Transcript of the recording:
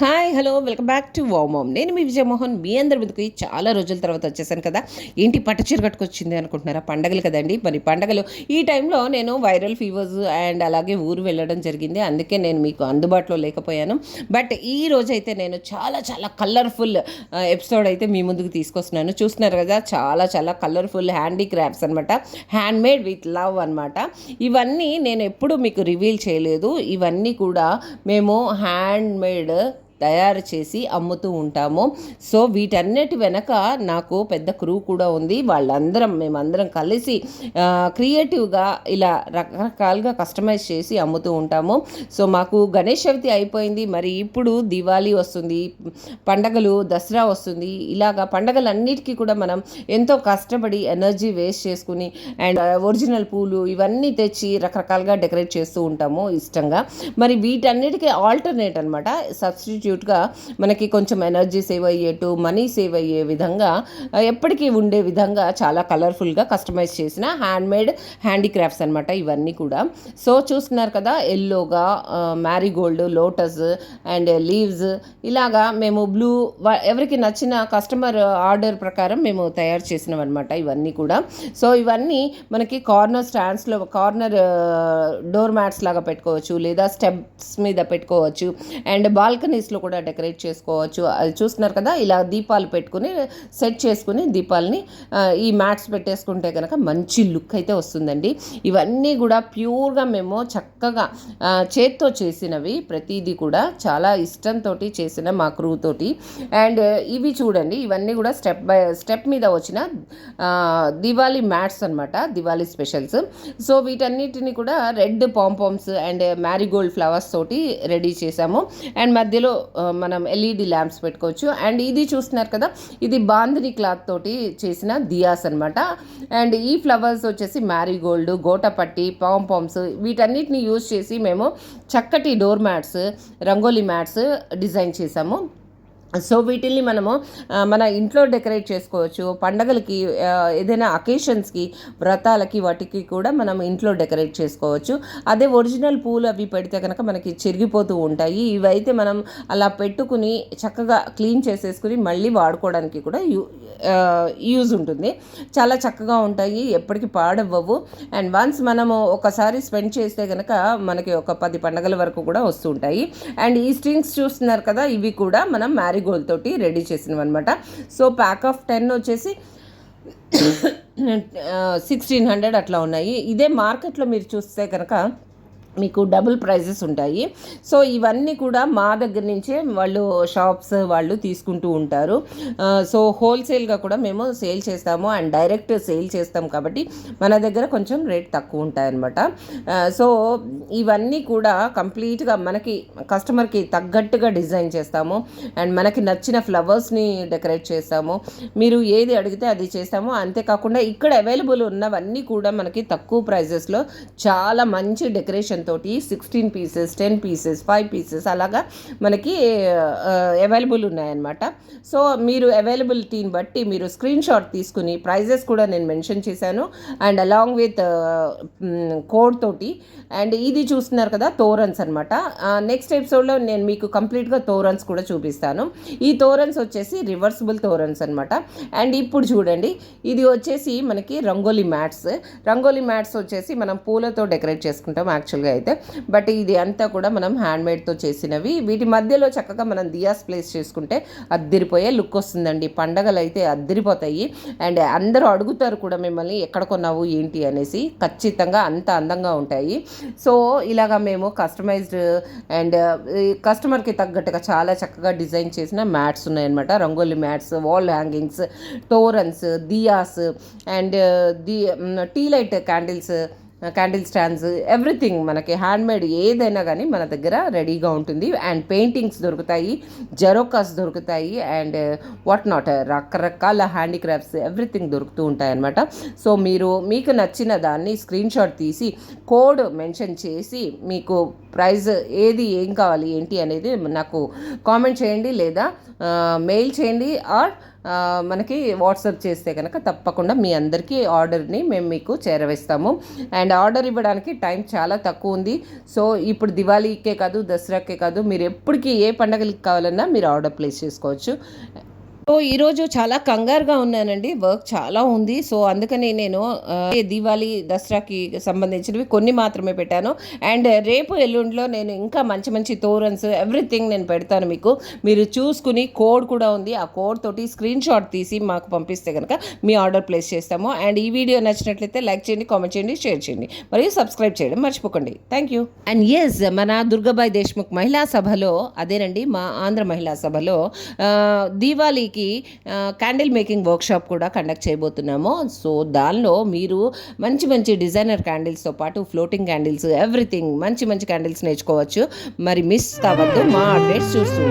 Hi hello welcome back to Vamom నేను మీ విజయమోహన్. మీ అందరి ముందుకు చాలా రోజుల తర్వాత వచ్చేసాను కదా. ఏంటి పట్టుచీర కట్టుకొచ్చింది అనుకుంటున్నారా? పండగలు కదండి. మరి పండగలు. ఈ టైంలో నేను వైరల్ ఫీవర్స్ అండ్ అలాగే ఊరు వెళ్ళడం జరిగింది. అందుకే నేను మీకు అందుబాటులో లేకపోయాను. బట్ ఈ రోజు అయితే నేను చాలా చాలా కలర్ఫుల్ ఎపిసోడ్ అయితే మీ ముందుకు తీసుకొస్తున్నాను. చూస్తున్నారు కదా చాలా చాలా కలర్ఫుల్ హ్యాండీక్రాఫ్ట్స్ అనమాట హ్యాండ్ మేడ్ విత్ లవ్ అనమాట ఇవన్నీ నేను ఎప్పుడూ మీకు రివీల్ చేయలేదు. ఇవన్నీ కూడా మేము హ్యాండ్ మేడ్ తయారు చేసి అమ్ముతూ ఉంటాము. సో వీటన్నిటి వెనక నాకు పెద్ద క్రూ కూడా ఉంది. వాళ్ళందరం మేమందరం కలిసి క్రియేటివ్గా ఇలా రకరకాలుగా కస్టమైజ్ చేసి అమ్ముతూ ఉంటాము. సో మాకు గణేష్ చవితి అయిపోయింది. మరి ఇప్పుడు దివాళీ వస్తుంది పండగలు దసరా వస్తుంది. ఇలాగా పండగలన్నిటికీ కూడా మనం ఎంతో కష్టపడి ఎనర్జీ వేస్ట్ చేసుకుని అండ్ ఒరిజినల్ పూలు ఇవన్నీ తెచ్చి రకరకాలుగా డెకరేట్ చేస్తూ ఉంటాము ఇష్టంగా. మరి వీటన్నిటికీ ఆల్టర్నేట్ అనమాట సబ్స్టిట్యూట్ సబ్స్టిట్యూట్గా మనకి కొంచెం ఎనర్జీ సేవ్ అయ్యేట్టు మనీ సేవ్ అయ్యే విధంగా ఎప్పటికీ ఉండే విధంగా చాలా కలర్ఫుల్గా కస్టమైజ్ చేసిన హ్యాండ్మేడ్ హ్యాండీక్రాఫ్ట్స్ అనమాట ఇవన్నీ కూడా. సో చూస్తున్నారు కదా ఎల్లోగా మ్యారీగోల్డ్ లోటస్ అండ్ లీవ్స్. ఇలాగా మేము బ్లూ ఎవరికి నచ్చిన కస్టమర్ ఆర్డర్ ప్రకారం మేము తయారు చేసినాం అనమాట ఇవన్నీ కూడా. సో ఇవన్నీ మనకి కార్నర్ స్టాండ్స్లో కార్నర్ డోర్ మ్యాట్స్ లాగా పెట్టుకోవచ్చు లేదా స్టెప్స్ మీద పెట్టుకోవచ్చు. అండ్ బాల్కనీస్లో ఇంట్లో కూడా డెకరేట్ చేసుకోవచ్చు. అది చూస్తున్నారు కదా ఇలా దీపాలు పెట్టుకుని సెట్ చేసుకుని దీపాలని ఈ మ్యాట్స్ పెట్టేసుకుంటే కనుక మంచి లుక్ అయితే వస్తుందండి. ఇవన్నీ కూడా ప్యూర్గా మేము చక్కగా చేత్తో చేసినవి ప్రతిదీ కూడా చాలా ఇష్టంతో చేసిన మా క్రూ తోటి. అండ్ ఇవి చూడండి ఇవన్నీ కూడా స్టెప్ బై స్టెప్ మీద వచ్చిన దివాళీ మ్యాట్స్ అనమాట దివాళీ స్పెషల్స్. సో వీటన్నిటిని కూడా red pompoms and marigold flowers తోటి రెడీ చేసాము అండ్ మధ్యలో మనం ఎల్ఈడి ల్యాంప్స్ పెట్టుకోవచ్చు. అండ్ ఇది చూస్తున్నారు కదా ఇది బాందిని క్లాత్ తోటి చేసిన దియాస్ అనమాట అండ్ ఈ ఫ్లవర్స్ వచ్చేసి మ్యారీగోల్డ్ గోటపట్టి పామ్ పామ్స్ వీటన్నిటిని యూజ్ చేసి మేము చక్కటి door mats rangoli mats design చేసాము. సో వీటిల్ని మనము మన ఇంట్లో డెకరేట్ చేసుకోవచ్చు. పండగలకి ఏదైనా అకేషన్స్కి వ్రతాలకి వాటికి కూడా మనం ఇంట్లో డెకరేట్ చేసుకోవచ్చు. అదే ఒరిజినల్ పూలు అవి పెడితే కనుక మనకి చెరిగిపోతూ ఉంటాయి. ఇవైతే మనం అలా పెట్టుకుని చక్కగా క్లీన్ చేసేసుకుని మళ్ళీ వాడుకోవడానికి కూడా యూ యూజ్ ఉంటుంది. చాలా చక్కగా ఉంటాయి. ఎప్పటికీ పాడవ్వవు. అండ్ వన్స్ మనము ఒకసారి స్పెండ్ చేస్తే కనుక మనకి ఒక పది పండగల వరకు కూడా వస్తుంటాయి అండ్ ఈ స్ట్రింగ్స్ చూస్తున్నారు కదా ఇవి కూడా మనం మ్యారేజ్ మ్యారీగోల్డ్ తోటి రెడీ చేసినవి అనమాట సో ప్యాక్ ఆఫ్ టెన్ వచ్చేసి సిక్స్టీన్ హండ్రెడ్ అట్లా ఉన్నాయి. ఇదే మార్కెట్లో మీరు చూస్తే కనుక మీకు డబుల్ ప్రైజెస్ ఉంటాయి. సో ఇవన్నీ కూడా మా దగ్గర నుంచే వాళ్ళు షాప్స్ వాళ్ళు తీసుకుంటూ ఉంటారు. సో హోల్సేల్గా కూడా మేము సేల్ చేస్తాము. అండ్ డైరెక్ట్ సేల్ చేస్తాం కాబట్టి మన దగ్గర కొంచెం రేట్ తక్కువ ఉంటాయన్నమాట. సో ఇవన్నీ కూడా కంప్లీట్గా మనకి కస్టమర్కి తగ్గట్టుగా డిజైన్ చేస్తాము. అండ్ మనకి నచ్చిన ఫ్లవర్స్ని డెకరేట్ చేస్తాము. మీరు ఏది అడిగితే అది చేస్తాము. అంతేకాకుండా ఇక్కడ అవైలబుల్ ఉన్నవన్నీ కూడా మనకి తక్కువ ప్రైజెస్లో చాలా మంచి డెకరేషన్ తోటి sixteen pieces ten pieces five pieces అలాగా మనకి అవైలబుల్ ఉన్నాయన్నమాట. సో మీరు అవైలబిలిటీని బట్టి మీరు స్క్రీన్ షాట్ తీసుకుని ప్రైజెస్ కూడా నేను మెన్షన్ చేశాను. అండ్ అలాంగ్ విత్ కోడ్ తోటి. అండ్ ఇది చూస్తున్నారు కదా తోరన్స్ అనమాట నెక్స్ట్ ఎపిసోడ్లో నేను మీకు కంప్లీట్గా తోరన్స్ కూడా చూపిస్తాను. ఈ తోరన్స్ వచ్చేసి రివర్సిబుల్ తోరన్స్ అనమాట అండ్ ఇప్పుడు చూడండి ఇది వచ్చేసి మనకి రంగోలీ మ్యాట్స్. రంగోలీ మ్యాట్స్ వచ్చేసి మనం పూలతో డెకరేట్ చేసుకుంటాం యాక్చువల్గా అయితే. బట్ ఇది అంతా కూడా మనం హ్యాండ్మేడ్తో చేసినవి. వీటి మధ్యలో చక్కగా మనం దియాస్ ప్లేస్ చేసుకుంటే అద్దరిపోయే లుక్ వస్తుందండి. పండగలు అయితే అద్దరిపోతాయి. అండ్ అందరూ అడుగుతారు కూడా మిమ్మల్ని ఎక్కడ కొన్నావు ఏంటి అనేసి. ఖచ్చితంగా అంత అందంగా ఉంటాయి. సో ఇలాగా మేము కస్టమైజ్డ్ అండ్ కస్టమర్కి తగ్గట్టుగా చాలా చక్కగా డిజైన్ చేసిన మ్యాట్స్ ఉన్నాయన్నమాట. Rangoli mats wall hangings torans diyas and the tea light candles candle stands everything మనకి హ్యాండ్మేడ్ ఏదైనా కానీ మన దగ్గర రెడీగా ఉంటుంది. అండ్ పెయింటింగ్స్ దొరుకుతాయి జెరోకాస్ దొరుకుతాయి అండ్ వాట్ నాట్ రకరకాల హ్యాండీక్రాఫ్ట్స్ ఎవ్రీథింగ్ దొరుకుతూ ఉంటాయన్నమాట. సో మీరు మీకు నచ్చిన దాన్ని స్క్రీన్ షాట్ తీసి కోడ్ మెన్షన్ చేసి మీకు ప్రైజ్ ఏది ఏం కావాలి ఏంటి అనేది నాకు కామెంట్ చేయండి లేదా uh, మెయిల్ చేయండి ఆర్ మనకి వాట్సాప్ చేస్తే కనుక తప్పకుండా మీ అందరికీ ఆర్డర్ని మేము మీకు చేరవేస్తాము. అండ్ ఆర్డర్ ఇవ్వడానికి టైం చాలా తక్కువ ఉంది. సో ఇప్పుడు దివాళీకే కాదు దసరాకే కాదు మీరు ఎప్పటికీ ఏ పండగలకి కావాలన్నా మీరు ఆర్డర్ ప్లేస్ చేసుకోవచ్చు. సో ఈరోజు చాలా కంగారుగా ఉన్నానండి. వర్క్ చాలా ఉంది. సో అందుకని నేను దివాళీ దసరాకి సంబంధించినవి కొన్ని మాత్రమే పెట్టాను. అండ్ రేపు ఎల్లుండిలో నేను ఇంకా మంచి మంచి తోరన్స్ ఎవ్రీథింగ్ నేను పెడతాను మీకు. మీరు చూసుకుని కోడ్ కూడా ఉంది. ఆ కోడ్ తోటి స్క్రీన్ షాట్ తీసి మాకు పంపిస్తే కనుక మీ ఆర్డర్ ప్లేస్ చేస్తాము. అండ్ ఈ వీడియో నచ్చినట్లయితే లైక్ చేయండి కామెంట్ చేయండి షేర్ చేయండి. మరియు సబ్స్క్రైబ్ చేయడం మర్చిపోకండి. Thank you. అండ్ ఎస్ మన దుర్గాబాయ్ దేశ్ముఖ్ మహిళా సభలో అదేనండి మా ఆంధ్ర మహిళా సభలో దీవాళీకి దీవాళీకి క్యాండిల్ మేకింగ్ వర్క్షాప్ కూడా కండక్ట్ చేయబోతున్నాము. సో దానిలో మీరు మంచి మంచి డిజైనర్ క్యాండిల్స్తో పాటు ఫ్లోటింగ్ క్యాండిల్స్ ఎవ్రీథింగ్ మంచి మంచి క్యాండిల్స్ నేర్చుకోవచ్చు. మరి మిస్ కావద్దు మా అప్డేట్స్ చూస్తూ